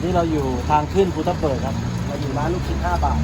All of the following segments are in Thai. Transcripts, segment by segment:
วันนี้เราอยู่ทางขึ้นภูทับเบิกครับ เราอยู่ร้านลูกชิ้น5บาท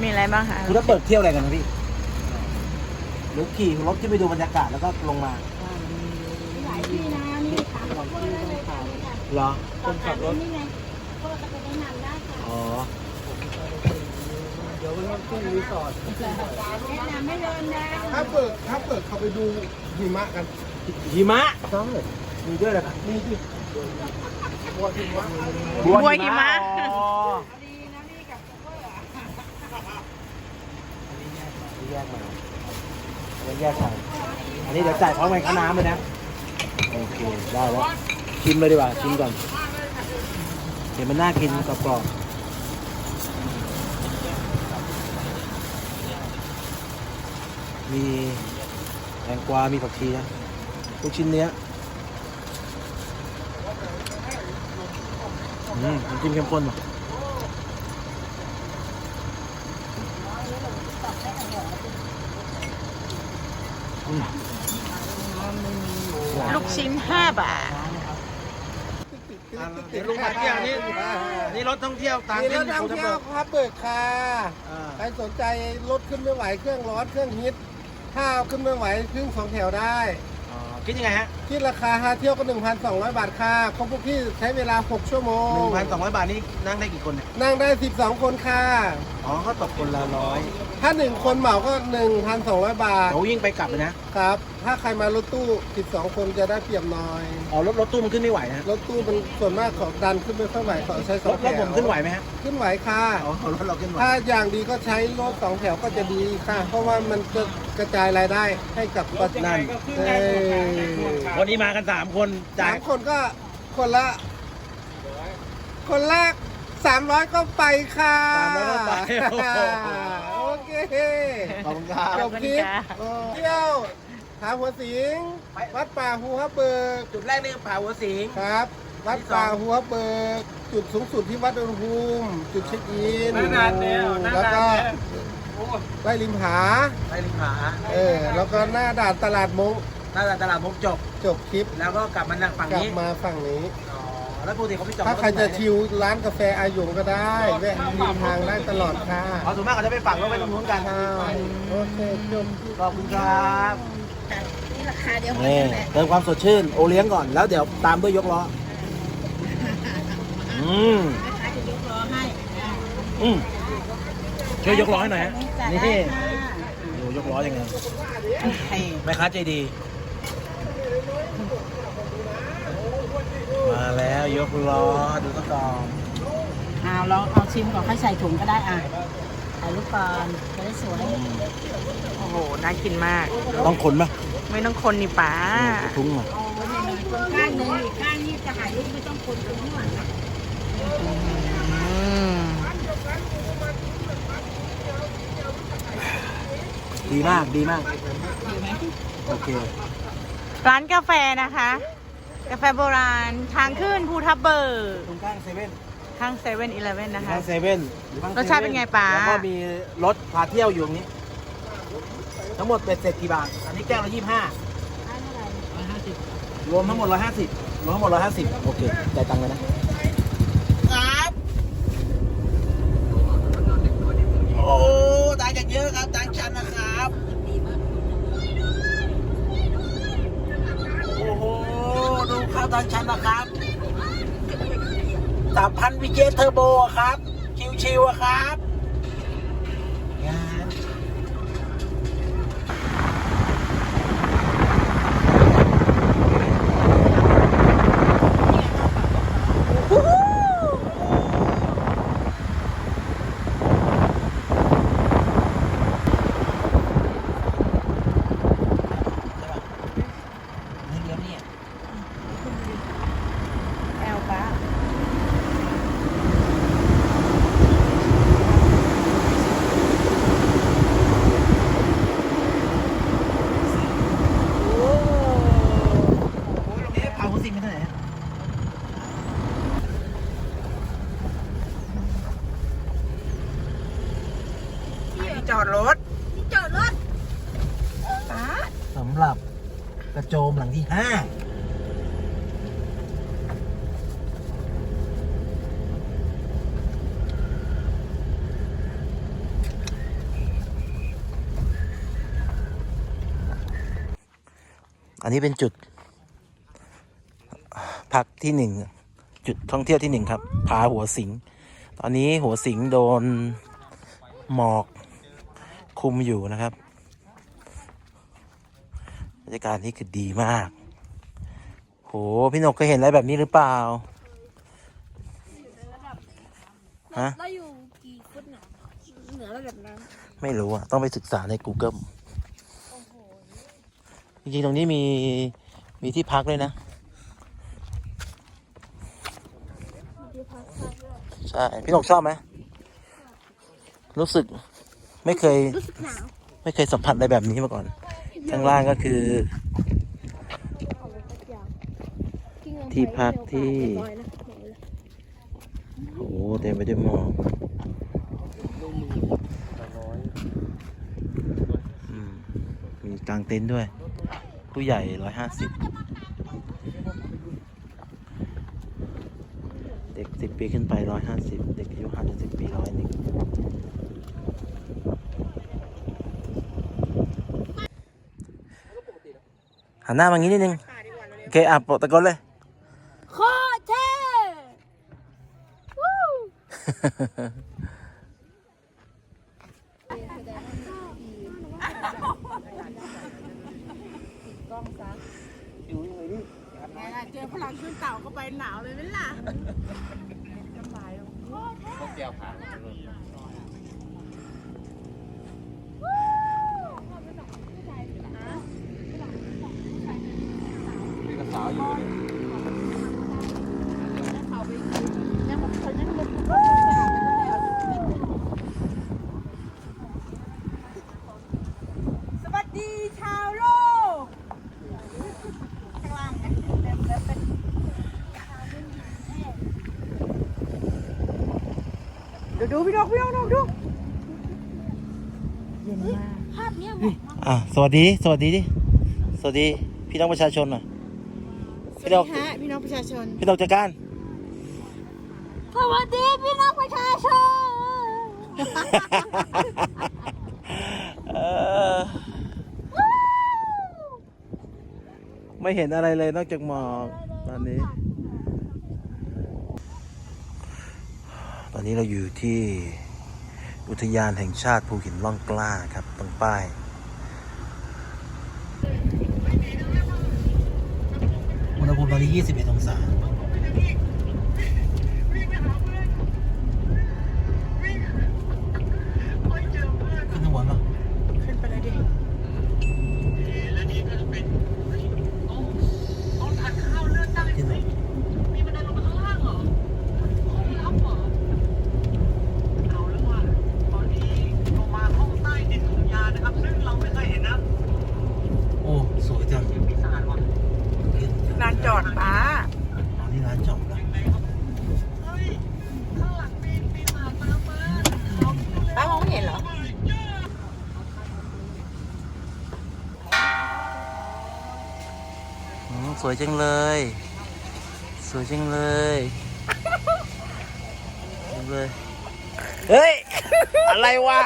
มีอะไรบ้างคะภูทับเบิกเที่ยวอะไรกันนะพี่หรือขี่รถขึ้นไปดูบรรยากาศแล้วก็ลงมาหลายที่นะนี่ถามคนเลยเลยค่ะเลยค่ะเหรอคนขับรถนี่ไงพวกเราจะไปแนะนำได้ค่ะอ๋อเดี๋ยวไปขึ้นรีสอร์ทแนะนำไม่เดินนะถ้าเปิดถ้าเปิดเขาไปดูหิมะกันหิมะใช่ มีด้วยเหรอครับมีสิบัวหิมะบัวหิมะอ๋อดีนะนี่กับโชเฟอร์อะอันนี้แยกมาอันนี้แยกใส่อันนี้เดี๋ยวจ่ายพร้อมกันค่าน้ำเลยนะ โอเค ได้แล้ว ชิมเลยดีกว่า ชิมก่อน เดี๋ยวมันน่ากินกรอบๆมีแตงกวา มีผักชีนะลูกชิ้นเนี้ย อืมน้ำจิ้มเข้มข้นว่ะอืมลูกชิ้น5บาท เดี๋ยวลุงมาเที่ยวนี่นี่รถท่องเที่ยวตามมีรขึ้ถนท่องภูทับเที่ยเบิวกครับเบิกค่ะอ่าใครสนใจรถขึ้นไม่ไหวเครื่องร้อนเครื่องฮิตถ้าเอาขึ้นไม่ไหวครึ่งสองแถวได้อ๋อ คิดยังไงฮะที่ราคาห้าเที่ยวก็ 1,200 บาทค่ะครบทุกที่ใช้เวลา 6 ชั่วโมหงนึ่งพันสองร้อยบาทนี่นั่งได้กี่คนเนี่ยนั่งได้ 12 คนค่ะ อ๋อก็ตกคนละร้อย ถ้า1คนเหมาก็1,200บาท เขายิ่งไปกลับเลยนะครับ ถ้าใครมารถตู้12คนจะได้เปรียบน้อย อ๋อรถรถตู้มันขึ้นไม่ไหวนะรถตู้มันส่วนมากเขาดันขึ้นไม่ค่อยไหวเขาใช้สรองถแถรถวผมขึ้นไหวไหมฮะขึ้นไหวค่ะ อ๋อรถเราขึ้นไหวถ้าอย่างดีก็ใช้รถสองแถวก็จะดีค่ะ เพราะว่ามันจะกระจายรายได้ให้กับประชาชนั่นเอ้ยวันนี้มากันสามคนจ่าสายมคนก็คนละ คนละ สามร้อยก็ไปค่ะสามร้อยก็ไปโอ้โห โอเคขอบคุณครับ จบคลิปขอบคุณค่ะเออเที่ยวหาหัวสิงวัดป่าหัวเบิก จุดแรกนี่ผาหัวสิง ครับ วัดป่าหัวเบิก จุดสูงสุดที่วัดอุณหภูมิจุดเช็คอินนานๆเนี่ยนานๆแล้วก็เนี่ยไร่ริมผาไปริมผาเออ แล้วก็หน้าด่านตลาดมง หน้าตลาดมุกจบ จบคลิปแล้วก็กลับมานั่งฝั่งกลับนี้มาฝั่งนี้ อ๋อ แล้วปกติเขาไปจอดถ้าใครจะชิวร้านกาแฟอาหยงก็ได้แวะริมทางได้ตลอดค่ะอ๋อส่วนมากเขาจะไปฝั่งรถไปตรงนู้นกันค่ะโอเคจบขอบคุณครับนี่ราคาเดียวกันนี่แหละเติมความสดชื่นโอเลี้ยงก่อนแล้วเดี๋ยวตามด้วยยกล้ออืมราคาจะยกล้อให้อืมช่วยยกล้อให้หน่อยฮะจัดนี่ได้ค่ะดูยกล้อยังไงโอเคแม่ค้าใจดี มาแล้วยกล้อดูตะกอนเอาลองเอาชิมก่อนค่อยใส่ถุงก็ได้อะถ่ายรูปก่อนจะได้สวยโอ้โห น่ากินมาก ต้องขนไหมไม่ต้องคนนี่ป๋าทุ่งมาคนข้างหนึ่งอีกข้างนี้จะถ่ายรูปไม่ต้องคนตรงนี้หลังนะอืมดีมากดีมากดีไหม Dạ. โอเค ร้านกาแฟนะคะ กาแฟโบราณทางขึ้นภูทับเบิกตรงข้างเซเว่นข้างเซเว่นอีเลฟเว่นนะคะ ข้างเซเว่นรสชาติเป็นไงป๋า แล้วก็มีรถพาเที่ยวอยู่ตรงนี้ ทั้งหมดเป็นเสร็จกี่บาท อันนี้แก้วละยี่สิบห้ารวมทั้งหมดร้อยห้าสิบรวมทั้งหมดร้อยห้าสิบโอเคจ่ายตังค์เลยนะครับโอ้ตังค์จากเยอะครับตังค์ฉันนะครับ โอ้โห ดูข้าวตังค์ฉันนะครับสามพันวิเจเทอร์โบครับ ชิวๆครับงาน นี่เลี้ยวเนี่ย แอลป้า โอ้โหตรงนี้เผาหัวสิงไปเท่าไหร่ฮะที่จอดรถ จอดรถ สำหรับกระโจมหลังที่ห้า อันนี้เป็นจุด พักที่หนึ่งจุดท่องเที่ยวที่หนึ่งครับ ผาหัวสิง ตอนนี้หัวสิงโดนหมอกคุมอยู่นะครับบรรยากาศนี่คือดีมาก โห พี่นกเคยเห็นอะไรแบบนี้หรือเปล่า ฮะ เราอยู่กี่ฟุตเนี่ยเหนือระดับน้ไม่รู้อะ ต้องไปศึกษาใน Google จริงๆ ตรงนี้มีมีที่พักด้วยนะ ใช่ พี่นกชอบไหม รู้สึกไม่เคย รู้สึกหนาวไม่เคยสัมผัสอะไรแบบนี้มาก่อน ข้างล่างก็คือ ที่พักที่โอ้โหเต็มไปด้วยหมอกมมีกางเต็นท์ด้วย ผู้ใหญ่ร้อยห้าสิบเด็กสิบปีขึ้นไปร้อยห้าสิบเด็กอายุห้าถึงสิบปีร้อยหนึ่งหันหน้ามางี้นิดนึง โอเค อะปกตะโกนเลยโคตรเท่วู้ เจอพ ลังขึ้นเต่าเข้าไปหนาวเลยไหมล่ะสวัสดีชาวโลก ข้างล่างเนี่ยเต็มเลยเป็นเดี๋ยวดูพี่นกพี่นกดูดูภาพเนี้ยเหมาะมากอะสวัสดี สวัสดีดิ สวัสดี พี่น้องประชาชนหน่อย สวัสดีฮะพี่น้องประชาชน พี่น้องจัดการ สวัสดีพี่น้องประชาชน เออไม่เห็นอะไรเลยนอกจากหมอกตอนนี้ ตอ นี้เราอยู่ที่อุทยานแห่งชาติภูหินล่องกล้าครับตรงป้าย อุณหภูมิตอนนี้ 21 องศา ขึ้นข้างบนป่ะ ขึ้นไปเลยดิ ขึ้นเลยโอ้ สวยจัง ลานจอดป้า อ๋อนี่ร้านจอดแล้ว ป้ามองไม่เห็นเหรอ อืม สวยจังเลย สวยจังเลยจังเลย เฮ้ย อะไรวะ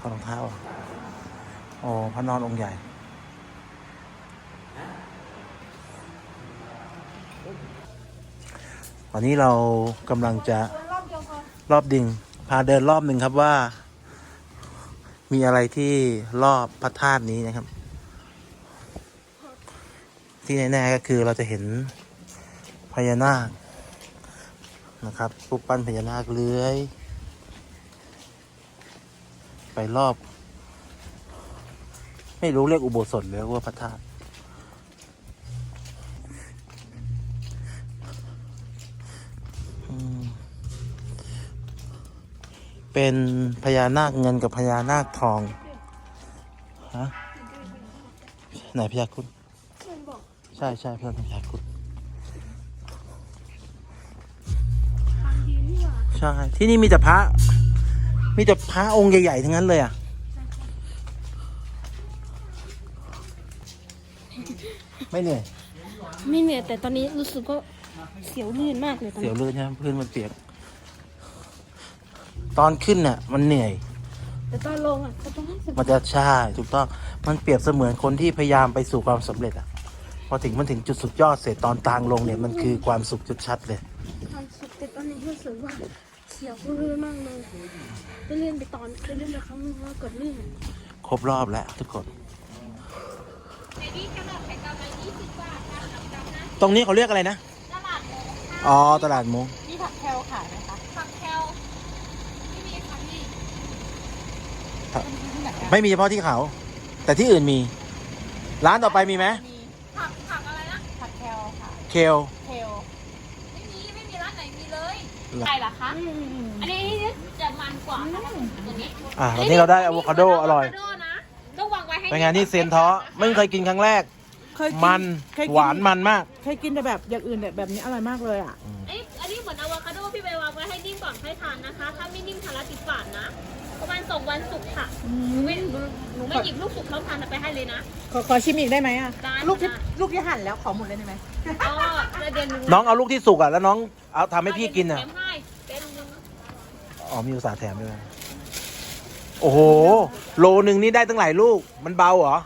ถอดรองเท้าอโอ้พระนอนองค์ใหญ่วันนี้เรากำลังจะรอบดิ่ง พาเดินรอบหนึ่งครับว่า มีอะไรที่รอบพระธาตุนี้นะครับ ที่แน่ๆก็คือเราจะเห็นพญานาคนะครับรูปปั้นพญานาคเลื้อย ไปรอบ ไม่รู้เรียกอุโบสถหรือว่าพระธาตุอืมเป็นพญานาคเงินกับพญานาคทองฮะไหนพญาคุณใช่ใช่เพื่อนทำชาคุดใช่ ที่นี่มีแต่พระ มีแต่พระองค์ใหญ่ ๆ ทั้งนั้นเลยอะ ไม่เหนื่อย ไม่เหนื่อยแต่ตอนนี้รู้สึกว่าเสียวลื่นมากเลยตอนเสียวนี้ลื่นใช่ไหมพื้นมันเปียก ตอนขึ้นน่ะ มันเหนื่อย แต่ตอนลงอะก็ต้องให้สมันจะใช่ถูกต้อง มันเปรียบเสมือนคนที่พยายามไปสู่ความสำเร็จอะ พอถึงมันถึงจุดสุดยอดเสร็จตอนทางลงเนี่ยมันคือความสุขจุดชัดเลย ความสุขแต่ตอนนี้รู้สึกว่าเสียวลื่นมากเลยไปเลื่อนไปตอนไปเลื่อนไปครั้งนึงแล้วเกิดลื่นครบรอบแล้วทุกคน ตรงนี้เขาเรียกอะไรนะอ๋อ ตลาดมงนี่ผักแคลขายไหมคะไม่มีเฉพาะที่เขา แต่ที่อื่นมี ร้านต่อไปมีไหมผักผักอะไรนะผักแคลค่ะ เคล เคล ไม่มี ไม่มีร้านไหนมีเลย หรอ ใช่เหรอคะ อันนี้จะมันกว่าค่ะตัวนี้อะวันนี้เราได้อะโวคาโดอร่อยอะโวคาโดนะต้องวางไว้ให้เป็นไงานที่เซียนท้อไม่เคยกินครั้งแรก เคยกิมันเคยกิหวานมันมาก เคยกินแต่แบบอย่างอื่นแต่แบบนี้อร่อยมากเลยอะอันนี้อันนี้เหมือนอะโวคาโดพี่ไปวางไว้ให้นิ่มก่อนค่อยทานนะคะ ถ้าไม่นิ่มทานแล้วติดฝาดนะ ประมาณสองวันสุกค่ะหนูไม่หนูหนูไม่หยิบลูกสุกเขาทานไปให้เลยนะ ขอขอชิมอีกได้ไหมอะ ได้ลูกที่ได้ลูกที่หั่นแล้วขอหมดเลยได้ไหม ก็ประเด็นหนึ่งน้องเอาลูกที่สุกอะแล้วน้องเอาทำให้พี่กินอะ แถมให้เป็นหนึ่ง อ๋อมีอุตสาห์แถมด้วยนะโอ้โห โลหนึ่งนี่ได้ตั้งหลายลูก มันเบาเหรอ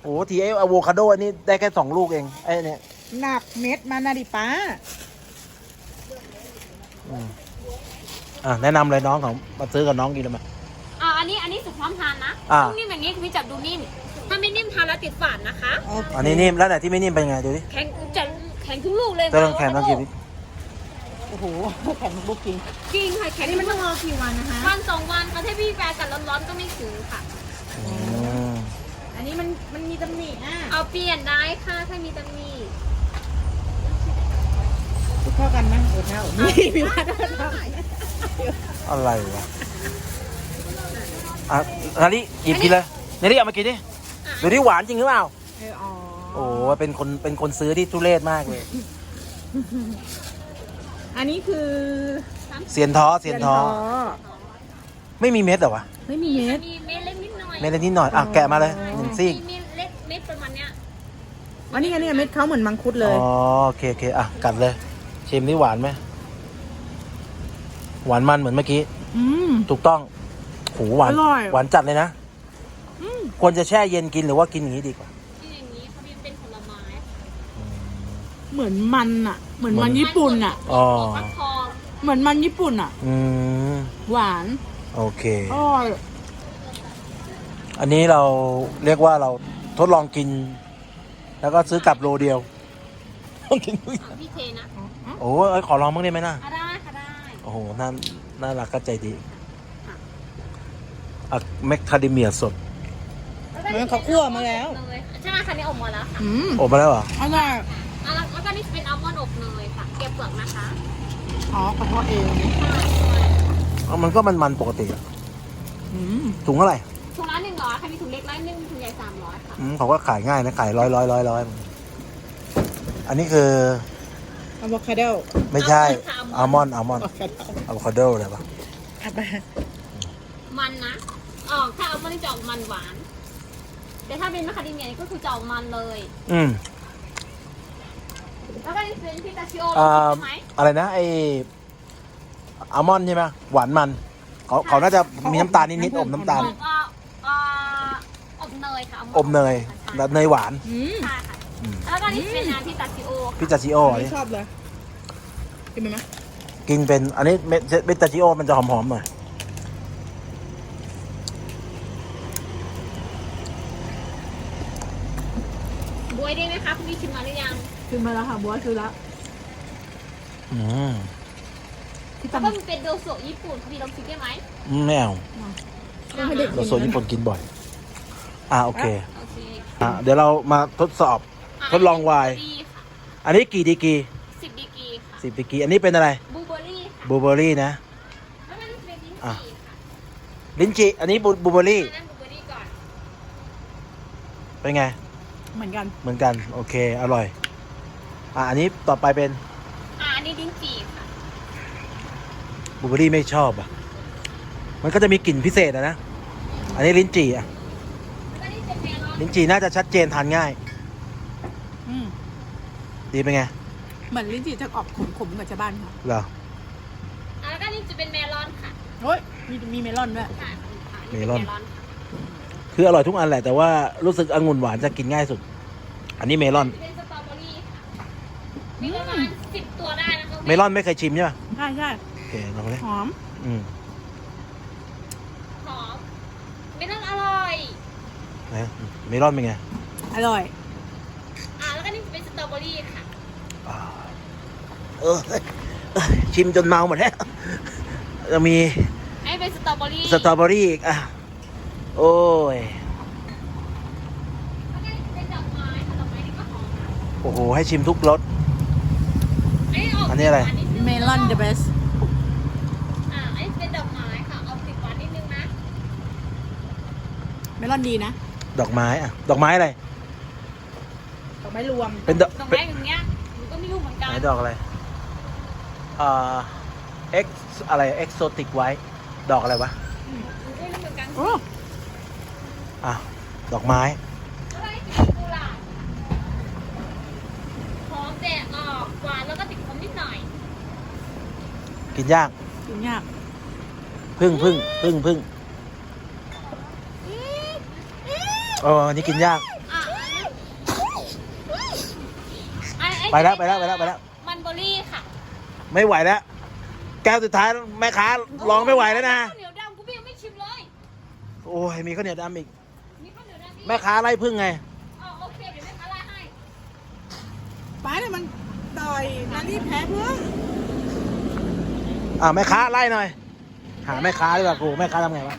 โอ้โหทีไออะโวคาโดอันนี้ได้แค่สองลูกเองไอ้เนี่ยหนักเม็ดมันนะดิป้าอืมอะแนะนำเลยน้องของมาซื้อกับน้องกินเลยไหมอ่าอันนี้อันนี้สุกพร้อมทานนะอ่า ต้องนิ่มอย่างนี้พี่จับดูนิ่ม ถ้าไม่นิ่มทานแล้วติดฝาดนะคะอันนี้นิ่มแล้วไหนที่ไม่นิ่มเป็นไงดูดิแข็งจะแข็งทุกลูกเลยจะลองแข่งลองกินดิ โอ้โหแข็งบุกจริงจริงค่ะแข็งนี่มันต้องรอกี่วันนะคะ วันสองวันค่ะถ้าพี่แฟร์กันร้อนๆก็ไม่ถึงค่ะอืมอันนี้มันมันมีตำหนิอะเอาเปลี่ยนได้ค่ะถ้ามีตำหนิเท่ากันไหมเออเท่านี่มีว่าเท่าเท่าอะไรวะอะนาริหยิบกินเลยนาริเอามากินดิดูที่หวานจริงหรือเปล่า เอออ๋อโอ้โหเป็นคนเป็นคนซื้อที่ทุเรศมากเลย อันนี้คือเสียนท้อเสียนท้อไม่มีเม็ดเหรอวะไม่มีเม็ดมีเม็ดเล็กนิดหน่อยเม็ดนิดหน่อยอะแกะมาเลยหนึ่งซี่มีมีเล็กเม็ดประมาณเนี้ยอันนี้อันนี้เม็ดเขาเหมือนมังคุดเลอ๋ยอโอเคโอเคอะกัดเลยชิมนี่หวานไหมหวานมันเหมือนเมื่อกี้อืมถูกต้องโหหวานอร่อยหวานจัดเลยนะควรจะแช่เย็นกินหรือว่ากินอย่างนี้ดีกว่า เหมือนมันอะเหมือนเหมืมัอนนญี่ปุ่นอะอ๋อ ฟักทองเหมือนมันญี่ปุ่นอะอืม หวานโอเค อร่อยอันนี้เราเรียกว่าเราทดลองกิน แล้วก็ซื้อกลับโลเดียวต้องกินทุกอย่างอะพี่เทนะโอ้ยขอลองบ้างได้ไหมน่ะอะได้ค่ะได้โอ้โหน่าน่ารักก็ใจดีอะแมคคาเดเมียสดมันเขาคั่วมาแล้วเนยใช่ไหมคะนี่อบหมดแล้วค่ะอืมอบมาแล้วเหรออร่อยอะ แล้วแล้วก็นี่เป็นอัลมอนด์อบเนยค่ะเก็บเปลือกนะคะอ๋อขอโทษเองเอามันก็มันมันปกติอะอืมถุงเท่าไหร่ถุงละหนึ่งร้อยค่ะมีถุงเล็กร้อยหนึ่งถุงใหญ่สามร้อยค่ะ อืมเขาก็ขายง่ายนะขายร้อยร้อยร้อยร้อยอันนี้คืออะโวคาโดไม่ใช่อัลมอนด์อัลมอนด์อะโวคาโดอะโวคาโดเลยปะอะไปมันนะออกถ้าอัลมอนด์นี่จะออกมันหวาน แต่ถ้าเป็นมะคาเดเมียนี่ก็คือจะออกมันเลย อืม แล้วก็นี่เป็นพิตาชิโออ่าใช่ไหมอะไรนะไออัลมอนด์ใช่ไหมหวานมันเขาเขาน่าจะมีน้ำตาลนิดๆอมน้ำตาล แล้วก็อ่าอบเนยค่ะอมเนยแบบเนยหวาน อืมใช่ค่ะแล้วก็นี่เป็นน้ำพิตาชิโอพิจาชิโอไม่นี่ชอบเลยกินไหมไหมกินเป็นอันนี้เม็ดเม็ดตาชิโอมันจะหอมๆหน่อยบวยได้ไหมคะคุณพี่ชิมมาหรือยัง กินมาแล้วค่ะบัวคือแล้วอืมที่แล้วตำก็มีเป็นโดโซะญี่ปุ่นพี่ลองชิมได้ไหมไม่เอายังให้เด็กเรากินโซนญี่ปุ่นกินบ่อย อ่าโอเคโอเคอะเดี๋ยวเรามาทดสอบทดลองไวน์ดีค่ะอันนี้กี่ดีกรีสิบดีกรีค่ะสิบดีกรีอันนี้เป็นอะไรบลูเบอร์รี่ค่ะบลูเบอร์รี่นะ แล้วก็นี่เป็นลิ้นอะจี่ค่ะลิ้นจี่อันนี้บลูเบอร์รี่ อันนั้นบลูเบอร์รี่ก่อนเป็นไง เหมือนกัน เหมือนกัน โอเค อร่อย อะอันนี้ต่อไปเป็นอ่าอันนี้ลิ้นจี่ค่ะบลูเบอร์รี่ไม่ชอบอะ มันก็จะมีกลิ่นพิเศษอะนะ อันนี้ลิ้นจี่อะ แล้วนี่เป็นเมลอนลิ้นจี่น่าจะชัดเจนทานง่าย อืมดีเป็นไง เหมือนลิ้นจี่จะออกขมๆกับชาวบ้านค่ะเหรอ อ่าแล้วก็นี่จะเป็นเมลอนค่ะโอ้ยมีมีเมลอนด้วยค่ะเมลอนค่ะคืออร่อยทุกอันแหละแต่ว่ารู้สึกองุ่นหวานจะกินง่ายสุด อันนี้เมลอน เป็นสตรอเบอรี่ค่ะมีประมาณสิบตัวได้นะคะ เมลอนไม่เคยชิมใช่ป่ะใช่ใช่โอเคลองเลยหอม อืมหอมเมลอนอร่อย นะเมลอนเป็นไงอร่อย อ่าแล้วก็นี่จะเป็นสตรอเบอรี่ค่ะ อ่าเออเอ้ยเอ้ยชิมจนเมาหมดแล้วจะมีไอ้เป็นสตรอเบอรี่สตรอเบอรี่อีกอะโอ้ยแล้วก็นี่เป็นดอกไม้ค่ะดอกไม้นี่ก็หอมค่ะโอ้โหให้ชิมทุกรส อันนี้ออกอันนี้อะไรหวาดงเมลอน the best อ่าอันนี้เป็นดอกไม้ค่ะ เอาติดหวานนิดนึงนะ เมลอนดีนะ ดอกไม้อะ ดอกไม้อะไร ดอกไม้รวม เป็นดอกดอกเป็นไม้อย่างเงี้ยหนูก็ไม่รู้เหมือนกันไหนดอกอะไรอ่าเอ็กอะไรเอ็กโซติกไว้ ดอกอะไรวะ หนูก็ไม่รู้เหมือนกัน โอ้ อะ ดอกไม้ กินยาก กินยากพึ่งพึ่งพึ่งพึ่งอ๋ออันนี้กินยากอะอันนี้ไปแล้วไปแล้วไปแล้วไปแล้ว มันเบอร์รี่ค่ะ ไม่ไหวแล้ว แก้วสุดท้ายแม่ค้าร้องไม่ไหวแล้วนะ ข้าวเหนียวดำกูยังไม่ชิมเลย โอ้ย มีข้าวเหนียวดำอีก มีข้าวเหนียวดำอีกแม่ค้าไล่พึ่งไง อ๋อโอเคเดี๋ยวแม่ค้าไล่ให้ ป้าเนี่ยมันต่อยนารีแพ้เพื่อ อ่าแม่ค้าไล่หน่อย หาแม่ค้าดีกว่าครูแม่ค้าทำไงวะ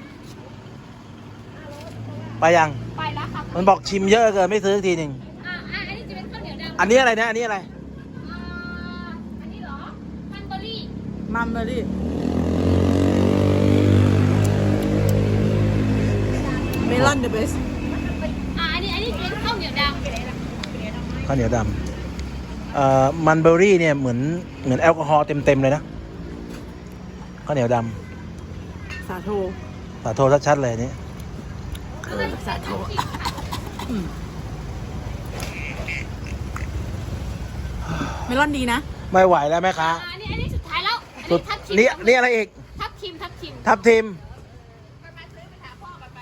ไปยัง ไปแล้วค่ะมันบอกชิมเยอะเกินไม่ซื้อสักทีหนึ่งอะอะอันนี้จะเป็นข้าวเหนียวดำอันนี้อะไรนะ อันนี้อะไร อ่า อันนี้เหรอ มันเบอร์รี่ มัมเบอรี่ เมลอน the best อ่า อันนี้ อันนี้จะเป็นข้าวเหนียวดข้าวเหนียวดำเอ่อ มันเบอร์รี่เนี่ยเหมือนเหมือนแอลกอฮอล์เต็มๆเลยนะ ข้าวเหนียวดสาโทำสาโทชัดๆเลยอันนี้ำแล้วก็จะเป็นทับทิมค่ะเมลอนดีนะ ไม่ไหวแล้วแม่ค้าอ่าอันนี้อันนี้สุดท้ายแล้ว อันสุนี้ดทับทิมนี่นี่อะไรอีก ทับทิมทับทิมทับทิม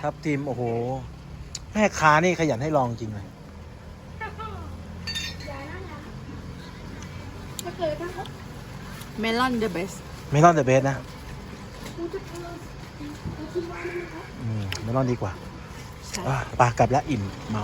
ทับทิม โอ้โห แม่ค้านี่ขยันให้ลองจริงเลยเมลอน the best ไม่รอนเดอะเบสนะอืมไม่รอนดีกว่าใช่อะไปกลับแล้วอิ่มเมา